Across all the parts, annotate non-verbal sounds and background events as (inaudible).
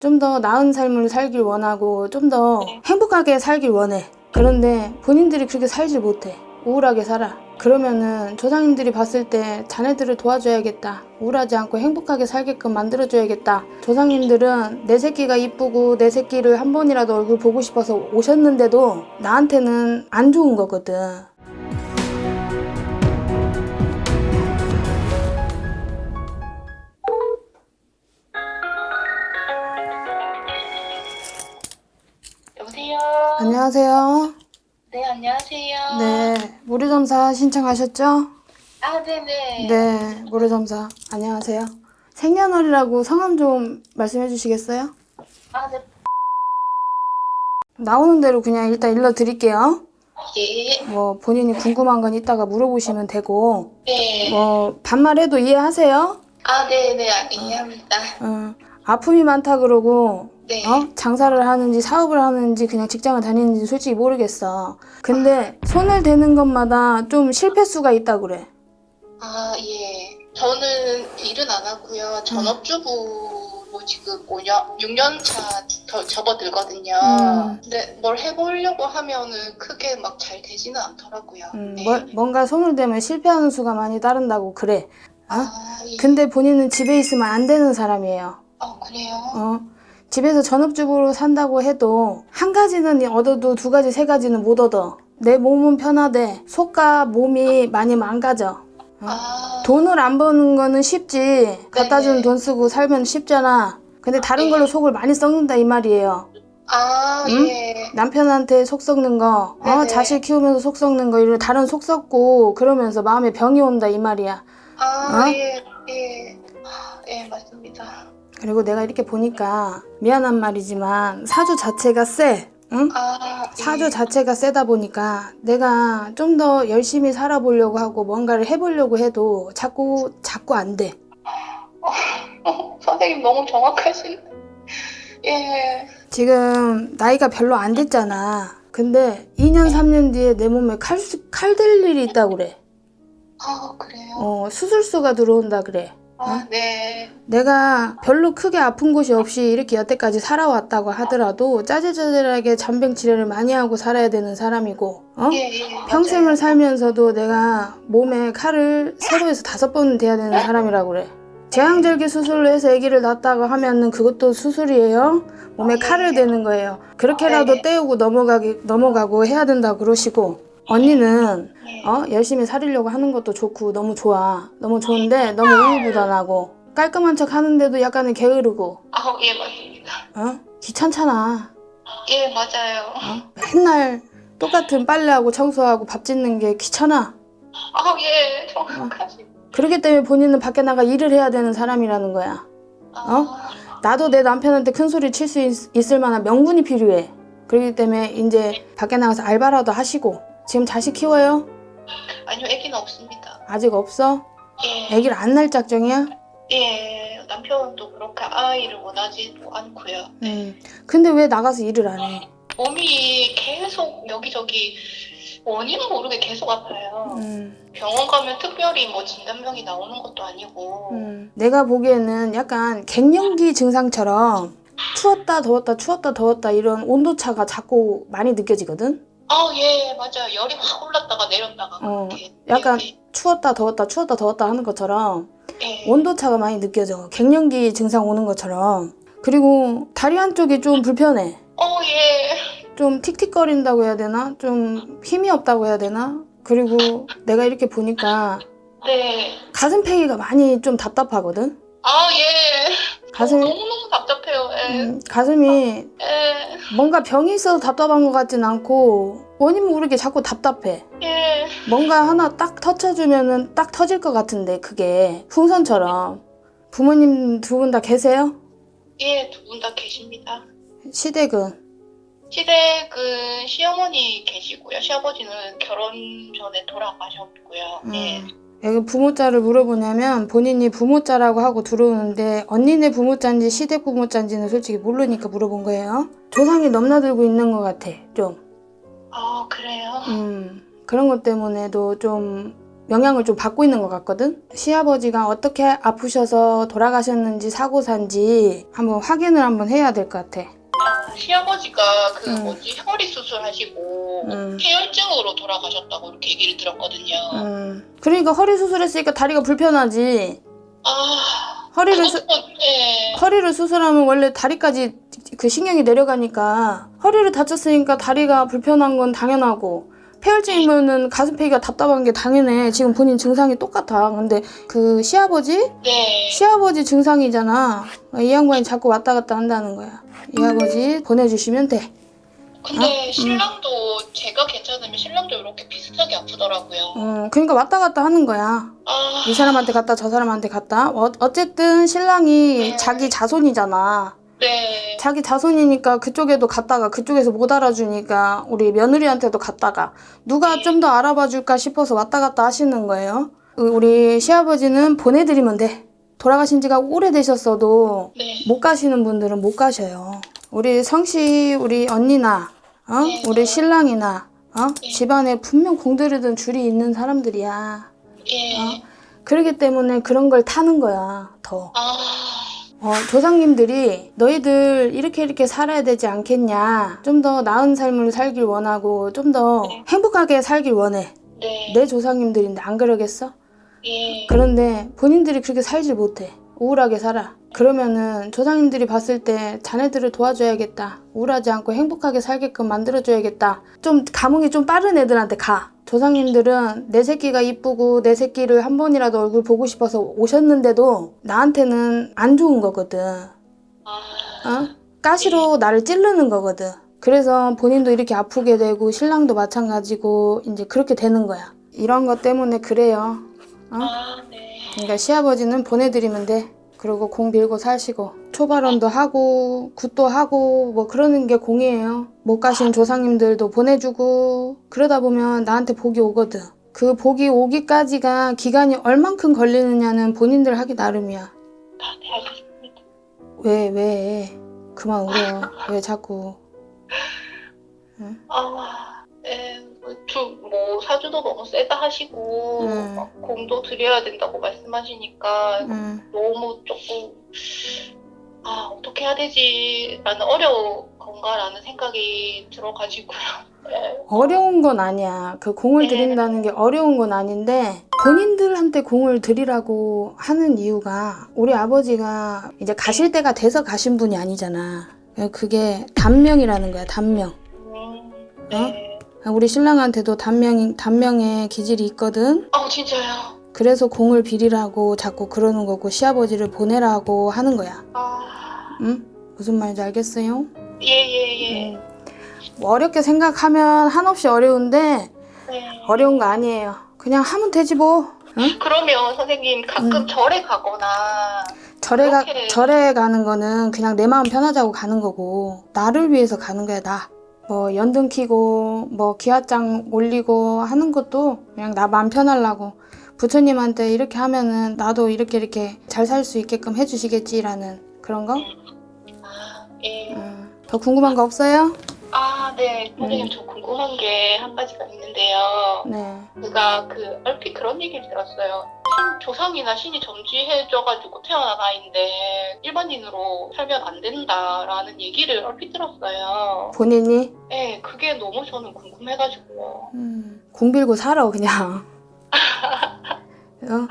좀 더 나은 삶을 살길 원하고 좀 더 네. 행복하게 살길 원해. 그런데 본인들이 그렇게 살질 못해. 우울하게 살아. 그러면은 조상님들이 봤을 때 자네들을 도와줘야겠다. 우울하지 않고 행복하게 살게끔 만들어줘야겠다. 조상님들은 내 새끼가 이쁘고 내 새끼를 한 번이라도 얼굴 보고 싶어서 오셨는데도 나한테는 안 좋은 거거든. 안녕하세요. 네 안녕하세요. 네, 무료점사 신청하셨죠? 아 네네. 네, 무료점사. 안녕하세요. 생년월일하고 성함 좀 말씀해 주시겠어요? 아 네. 나오는 대로 그냥 일단 일러 드릴게요. 예. 뭐 본인이 궁금한 건 이따가 물어보시면 되고 네. 뭐 반말해도 이해하세요? 아 네네 아, 이해합니다. 어, 아픔이 많다 그러고 네. 어? 장사를 하는지 사업을 하는지 그냥 직장을 다니는지 솔직히 모르겠어. 근데 손을 대는 것마다 좀 실패수가 있다 그래. 아 예. 저는 일은 안 하고요. 전업주부로 지금 5년, 6년 차 더- 접어들거든요. 음. 근데 뭘 해보려고 하면은 크게 막 잘 되지는 않더라고요. 음, 네. 뭘- 뭔가 손을 대면 실패하는 수가 많이 따른다고 그래. 어? 아 예. 근데 본인은 집에 있으면 안 되는 사람이에요. 아 그래요? 어? 집에서 전업주부로 산다고 해도 한 가지는 얻어도 두 가지, 세 가지는 못 얻어. 내 몸은 편하대. 속과 몸이 많이 망가져. 아. 돈을 안 버는 거는 쉽지. 갖다 주는 네네. 돈 쓰고 살면 쉽잖아. 근데 다른 네. 걸로 속을 많이 썩는다 이 말이에요. 아 응? 예. 남편한테 속 썩는 거, 어, 네네. 자식 키우면서 속 썩는 거, 이런 다른 속 썩고 그러면서 마음에 병이 온다 이 말이야. 아, 어? 예, 예. 아, 예, 맞습니다. 그리고 내가 이렇게 보니까 미안한 말이지만 사주 자체가 세. 응? 아, 사주 예. 자체가 세다 보니까 내가 좀 더 열심히 살아보려고 하고 뭔가를 해보려고 해도 자꾸 자꾸 안 돼. 어, 선생님 너무 정확하시네. 예. 지금 나이가 별로 안 됐잖아. 근데 2년 3년 뒤에 내 몸에 칼 칼 될 일이 있다 그래. 아, 그래요? 어 수술수가 들어온다 그래. 아, 네. 내가 별로 크게 아픈 곳이 없이 이렇게 여태까지 살아왔다고 하더라도 짜잘짜잘하게 잔병 치료를 많이 하고 살아야 되는 사람이고, 어? 예, 예. 평생을 맞아요. 살면서도 내가 몸에 칼을 세로에서 다섯 번은 대야 되는 사람이라고 그래. 제왕절개 수술로 해서 아기를 낳았다고 하면은 그것도 수술이에요. 몸에 아, 예. 칼을 대는 거예요. 그렇게라도 네. 떼우고 넘어가기 넘어가고 해야 된다 고 그러시고 언니는 예. 어 열심히 살려고 하는 것도 좋고 너무 좋아. 너무 좋은데 너무 우유부단하고 깔끔한 척 하는데도 약간은 게으르고 아, 예, 맞습니다. 어 귀찮잖아. 예, 맞아요. 어? 맨날 똑같은 빨래하고 청소하고 밥 짓는 게 귀찮아. 아, 예, 정확하시. 그렇기 때문에 본인은 밖에 나가 일을 해야 되는 사람이라는 거야. 아, 나도 내 남편한테 큰 소리 칠 수 있을 만한 명분이 필요해. 그렇기 때문에 이제 밖에 나가서 알바라도 하시고 지금 자식 키워요? 아니요, 아기는 없습니다. 아직 없어? 예. 아기를 안 낳을 작정이야? 예, 남편도 그렇게 아이를 원하지도 않고요. 음. 근데 왜 나가서 일을 안 해? 몸이 계속 여기저기 원인은 모르게 계속 아파요. 음. 병원 가면 특별히 뭐 진단명이 나오는 것도 아니고. 음. 내가 보기에는 약간 갱년기 증상처럼 추웠다 더웠다 추웠다 더웠다 이런 온도차가 자꾸 많이 느껴지거든? 아, 예, 맞아요. 열이 확 올랐다가 내렸다가. 어, 그렇게. 약간 예, 추웠다 더웠다 추웠다 더웠다 하는 것처럼 예. 온도차가 많이 느껴져. 갱년기 증상 오는 것처럼. 그리고 다리 한쪽이 좀 불편해. 어, 예. 좀 틱틱거린다고 해야 되나? 좀 힘이 없다고 해야 되나? 그리고 내가 이렇게 보니까 네. 가슴페이가 많이 좀 답답하거든? 아, 예. 가슴이, 너무너무 답답해요. 예. 음, 가슴이 예. 뭔가 병이 있어서 답답한 것 같진 않고 원인 모르게 자꾸 답답해. 예. 뭔가 하나 딱 터쳐주면은 딱 터질 것 같은데 그게 풍선처럼. 부모님 두 분 다 계세요? 예, 두 분 다 계십니다. 시댁은? 시댁은 시어머니 계시고요. 시아버지는 결혼 전에 돌아가셨고요. 예. 음. 여기 부모자를 물어보냐면 본인이 부모자라고 하고 들어오는데 언니네 부모자인지 시댁 부모자인지는 솔직히 모르니까 물어본 거예요. 조상이 넘나들고 있는 것 같아, 좀. 아, 그래요? 음, 그런 것 때문에도 좀 영향을 좀 받고 있는 것 같거든. 시아버지가 어떻게 아프셔서 돌아가셨는지 사고 산지 한번 확인을 한번 해야 될 것 같아. 아, 시아버지가 그 음. 뭐지 허리 수술하시고 음. 폐혈증으로 돌아가셨다고 이렇게 얘기를 들었거든요. 음. 그러니까 허리 수술했으니까 다리가 불편하지. 아 허리를 수, 그것도 예. 허리를 수술하면 원래 다리까지 그 신경이 내려가니까 허리를 다쳤으니까 다리가 불편한 건 당연하고 폐혈증이면은 가슴페이가 답답한 게 당연해. 지금 본인 증상이 똑같아. 근데 그 시아버지? 네. 시아버지 증상이잖아. 이 양반이 자꾸 왔다 갔다 한다는 거야. 이 아버지 보내주시면 돼. 근데 음. 신랑도 제가 괜찮으면 신랑도 이렇게 비슷하게 아프더라고요. 음, 그러니까 왔다 갔다 하는 거야. 아, 이 사람한테 갔다 저 사람한테 갔다. 어, 어쨌든 신랑이 네. 자기 자손이잖아. 네. 자기 자손이니까 그쪽에도 갔다가 그쪽에서 못 알아주니까 우리 며느리한테도 갔다가 누가 좀 더 알아봐 줄까 싶어서 왔다 갔다 하시는 거예요. 우리 시아버지는 보내드리면 돼. 돌아가신 지가 오래되셨어도 네. 못 가시는 분들은 못 가셔요. 우리 성씨 우리 언니나 어? 네. 우리 신랑이나 어? 네. 집안에 분명 공들이던 줄이 있는 사람들이야. 예. 어? 그렇기 때문에 그런 걸 타는 거야. 더. 아, 어, 조상님들이 너희들 이렇게 이렇게 살아야 되지 않겠냐. 좀 더 나은 삶을 살길 원하고 좀 더 네. 행복하게 살길 원해. 네. 내 조상님들인데 안 그러겠어? 예. 그런데 본인들이 그렇게 살질 못해. 우울하게 살아. 그러면은 조상님들이 봤을 때 자네들을 도와줘야겠다. 우울하지 않고 행복하게 살게끔 만들어줘야겠다. 좀 감흥이 좀 빠른 애들한테 가. 조상님들은 내 새끼가 이쁘고 내 새끼를 한 번이라도 얼굴 보고 싶어서 오셨는데도 나한테는 안 좋은 거거든. 아, 어? 가시로 나를 찌르는 거거든. 그래서 본인도 이렇게 아프게 되고 신랑도 마찬가지고 이제 그렇게 되는 거야. 이런 것 때문에 그래요. 어? 아, 네. 그러니까 시아버지는 보내드리면 돼. 그리고 공 빌고 사시고 초발언도 하고 굿도 하고 뭐 그러는 게 공이에요. 못 가신 조상님들도 보내주고 그러다 보면 나한테 복이 오거든. 그 복이 오기까지가 기간이 얼만큼 걸리느냐는 본인들 하기 나름이야. 왜 왜? 그만 울어. 왜 자꾸? 아, 예. 좀, 뭐, 사주도 너무 세다 하시고, 음. 막 공도 드려야 된다고 말씀하시니까, 음, 너무 조금, 아, 어떻게 해야 되지? 라는 어려운 건가라는 생각이 들어가지고요. 예. (laughs) 어려운 건 아니야. 그 공을 네. 드린다는 게 어려운 건 아닌데 본인들한테 공을 드리라고 하는 이유가 우리 아버지가 이제 가실 때가 돼서 가신 분이 아니잖아. 그게 단명이라는 거야. 단명. 음, 네. 우리 신랑한테도 단명 단명의 기질이 있거든. 아, 진짜요? 그래서 공을 빌이라고 자꾸 그러는 거고 시아버지를 보내라고 하는 거야. 아, 응? 무슨 말인지 알겠어요? 예, 예, 예. 음. 뭐 어렵게 생각하면 한없이 어려운데 네. 어려운 거 아니에요. 그냥 하면 되지 뭐. 응? 그러면 선생님 가끔 음. 절에 가거나, 절에 가, 그렇게- 절에 가는 거는 그냥 내 마음 편하자고 가는 거고 나를 위해서 가는 거야 나. 뭐 연등 키고 뭐 기와장 올리고 하는 것도 그냥 나 마음 편하려고 부처님한테 이렇게 하면은 나도 이렇게 이렇게 잘 살 수 있게끔 해주시겠지라는 그런 거. 아, 예. 음. 더 궁금한 거 없어요? 아, 네. 선생님, 음. 저 궁금한 게 한 가지가 있는데요. 네. 제가 그 얼핏 그런 얘기를 들었어요. 신, 조상이나 신이 점지해줘가지고 태어난 아이인데 일반인으로 살면 안 된다라는 얘기를 얼핏 들었어요. 본인이 네, 그게 너무 저는 궁금해가지고요. 음, 공 빌고 살아 그냥. 어?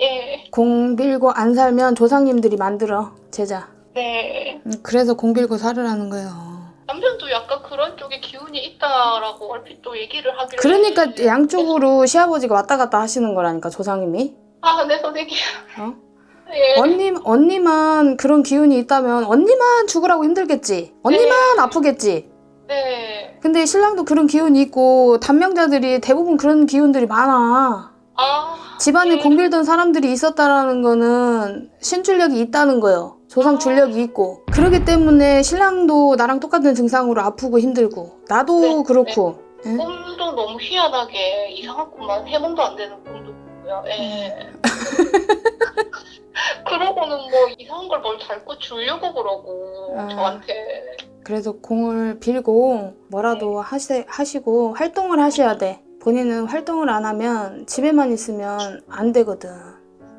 예, 공 빌고 안 살면 조상님들이 만들어 제자. 네. 음, 그래서 공 빌고 살으라는 거예요. 남편도 약간 그런 쪽에 기운이 있다라고 얼핏 또 얘기를 하길래. 그러니까 양쪽으로 시아버지가 왔다 갔다 하시는 거라니까 조상님이. 아, 네, 선생님. 어? (laughs) 예. 언니 언니만 그런 기운이 있다면 언니만 죽으라고 힘들겠지. 언니만 네. 아프겠지. 네. 근데 신랑도 그런 기운이 있고 단명자들이 대부분 그런 기운들이 많아. 아. 집안에 네. 공빌던 사람들이 있었다라는 거는 신출력이 있다는 거예요. 조상 아. 출력이 있고. 그렇기 때문에 신랑도 나랑 똑같은 증상으로 아프고 힘들고 나도 네, 그렇고. 응? 꿈도 너무 희한하게 이상한 꿈만 해몽도 안 되는 꿈도 꾸고요. 예. (laughs) 그러고는 뭐 이상한 걸뭘 자꾸 주려고 그러고 아. 저한테 그래서 공을 빌고 뭐라도 하시, 하시고 활동을 하셔야 돼. 본인은 활동을 안 하면 집에만 있으면 안 되거든.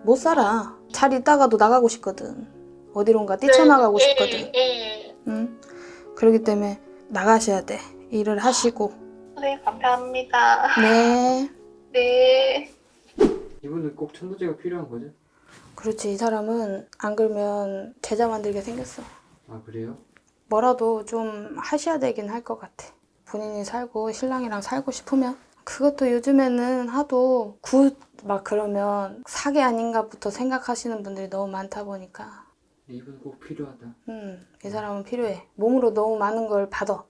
못 살아. 잘 있다가도 나가고 싶거든. 어디론가 뛰쳐나가고 네, 싶거든. 네, 네. 응? 그렇기 때문에 나가셔야 돼. 일을 하시고. 네, 감사합니다. 네. (laughs) 네. 이분은 꼭 천도제가 필요한 거죠? 그렇지. 이 사람은 안 그러면 제자 만들게 생겼어. 아 그래요? 뭐라도 좀 하셔야 되긴 할 것 같아. 본인이 살고 신랑이랑 살고 싶으면. 그것도 요즘에는 하도 굿 막 그러면 사기 아닌가부터 생각하시는 분들이 너무 많다 보니까 이분 꼭 필요하다. 음, 이 사람은 필요해. 몸으로 너무 많은 걸 받아.